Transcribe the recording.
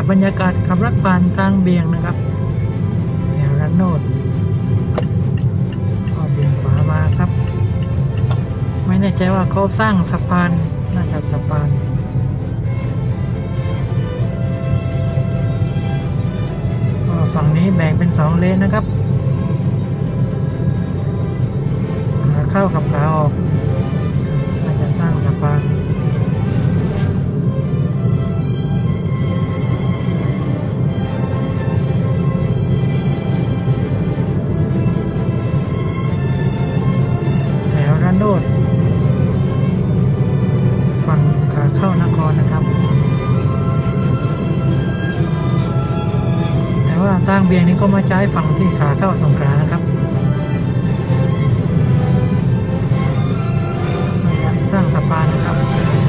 บบรรยากาศขับรถผ่านทางเบี่ยงนะครับแถวระโนดก็เบี่ยงขวามาครับ ไม่แน่ใจว่าเขาสร้างสะพานน่าจะสะพานก็ฝั่งนี้แบ่งเป็นสองเลนนะครับขาเข้ากับขาออก โดฝั่งขาเข้านครนะครับ แต่ว่าตั้งเบี่ยงนี้ก็มาใช้ฝั่งที่ขาเข้าสงขลานะครับสร้างสะพานนะครับ